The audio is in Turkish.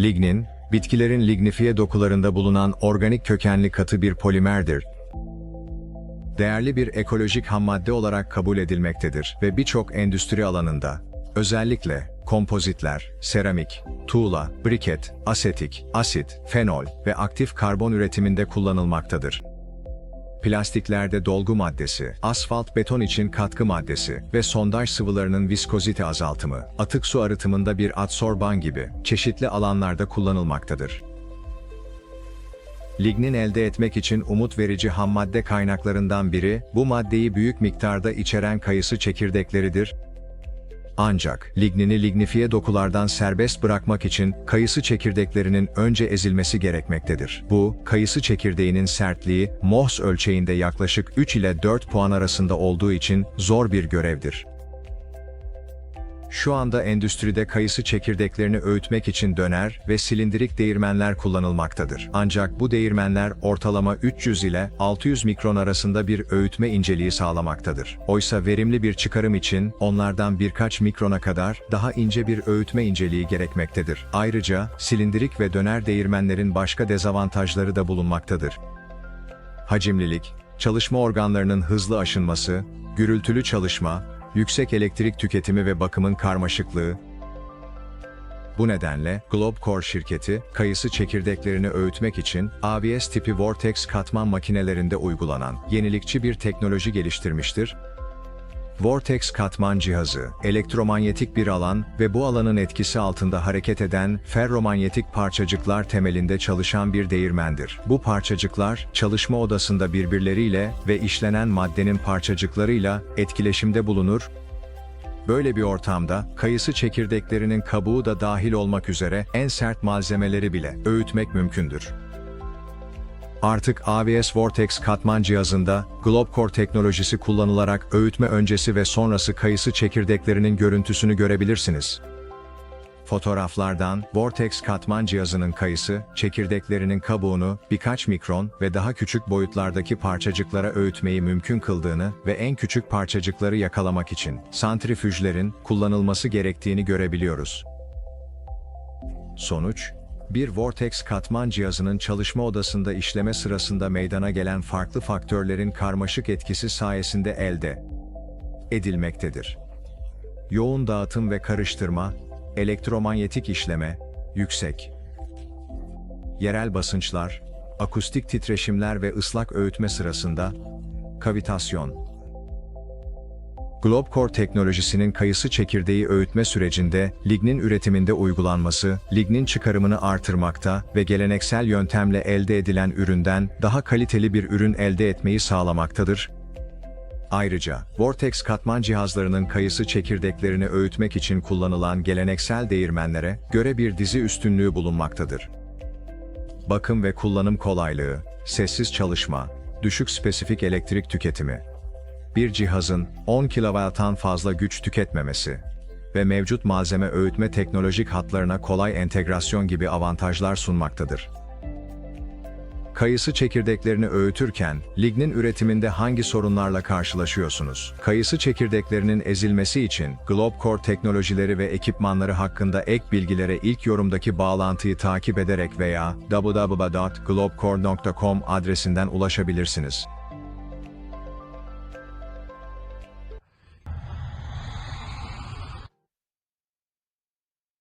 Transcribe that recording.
Lignin, bitkilerin lignifiye dokularında bulunan organik kökenli katı bir polimerdir. Değerli bir ekolojik hammadde olarak kabul edilmektedir ve birçok endüstri alanında, özellikle kompozitler, seramik, tuğla, briket, asetik, asit, fenol ve aktif karbon üretiminde kullanılmaktadır. Plastiklerde dolgu maddesi, asfalt beton için katkı maddesi ve sondaj sıvılarının viskozite azaltımı, atık su arıtımında bir adsorban gibi çeşitli alanlarda kullanılmaktadır. Lignin elde etmek için umut verici hammadde kaynaklarından biri, bu maddeyi büyük miktarda içeren kayısı çekirdekleridir. Ancak, lignini lignifiye dokulardan serbest bırakmak için kayısı çekirdeklerinin önce ezilmesi gerekmektedir. Bu, kayısı çekirdeğinin sertliği, Mohs ölçeğinde yaklaşık 3 ile 4 puan arasında olduğu için zor bir görevdir. Şu anda endüstride kayısı çekirdeklerini öğütmek için döner ve silindirik değirmenler kullanılmaktadır. Ancak bu değirmenler ortalama 300 ile 600 mikron arasında bir öğütme inceliği sağlamaktadır. Oysa verimli bir çıkarım için onlardan birkaç mikrona kadar daha ince bir öğütme inceliği gerekmektedir. Ayrıca silindirik ve döner değirmenlerin başka dezavantajları da bulunmaktadır. Hacimlilik, çalışma organlarının hızlı aşınması, gürültülü çalışma, yüksek elektrik tüketimi ve bakımın karmaşıklığı. Bu nedenle Globcore şirketi, kayısı çekirdeklerini öğütmek için AVS tipi Vortex katman makinelerinde uygulanan yenilikçi bir teknoloji geliştirmiştir. Vortex katman cihazı, elektromanyetik bir alan ve bu alanın etkisi altında hareket eden ferromanyetik parçacıklar temelinde çalışan bir değirmendir. Bu parçacıklar, çalışma odasında birbirleriyle ve işlenen maddenin parçacıklarıyla etkileşimde bulunur. Böyle bir ortamda, kayısı çekirdeklerinin kabuğu da dahil olmak üzere en sert malzemeleri bile öğütmek mümkündür. Artık AVS Vortex katman cihazında Globcore teknolojisi kullanılarak öğütme öncesi ve sonrası kayısı çekirdeklerinin görüntüsünü görebilirsiniz. Fotoğraflardan Vortex katman cihazının kayısı çekirdeklerinin kabuğunu birkaç mikron ve daha küçük boyutlardaki parçacıklara öğütmeyi mümkün kıldığını ve en küçük parçacıkları yakalamak için santrifüjlerin kullanılması gerektiğini görebiliyoruz. Sonuç, bir Vortex katman cihazının çalışma odasında işleme sırasında meydana gelen farklı faktörlerin karmaşık etkisi sayesinde elde edilmektedir. Yoğun dağıtım ve karıştırma, elektromanyetik işleme, yüksek yerel basınçlar, akustik titreşimler ve ıslak öğütme sırasında kavitasyon Globcore teknolojisinin kayısı çekirdeği öğütme sürecinde lignin üretiminde uygulanması, lignin çıkarımını artırmakta ve geleneksel yöntemle elde edilen üründen daha kaliteli bir ürün elde etmeyi sağlamaktadır. Ayrıca, Vortex katman cihazlarının kayısı çekirdeklerini öğütmek için kullanılan geleneksel değirmenlere göre bir dizi üstünlüğü bulunmaktadır. Bakım ve kullanım kolaylığı, sessiz çalışma, düşük spesifik elektrik tüketimi, bir cihazın 10 kW'tan fazla güç tüketmemesi ve mevcut malzeme öğütme teknolojik hatlarına kolay entegrasyon gibi avantajlar sunmaktadır. Kayısı çekirdeklerini öğütürken, lignin üretiminde hangi sorunlarla karşılaşıyorsunuz? Kayısı çekirdeklerinin ezilmesi için Globcore teknolojileri ve ekipmanları hakkında ek bilgilere ilk yorumdaki bağlantıyı takip ederek veya www.globcore.com adresinden ulaşabilirsiniz.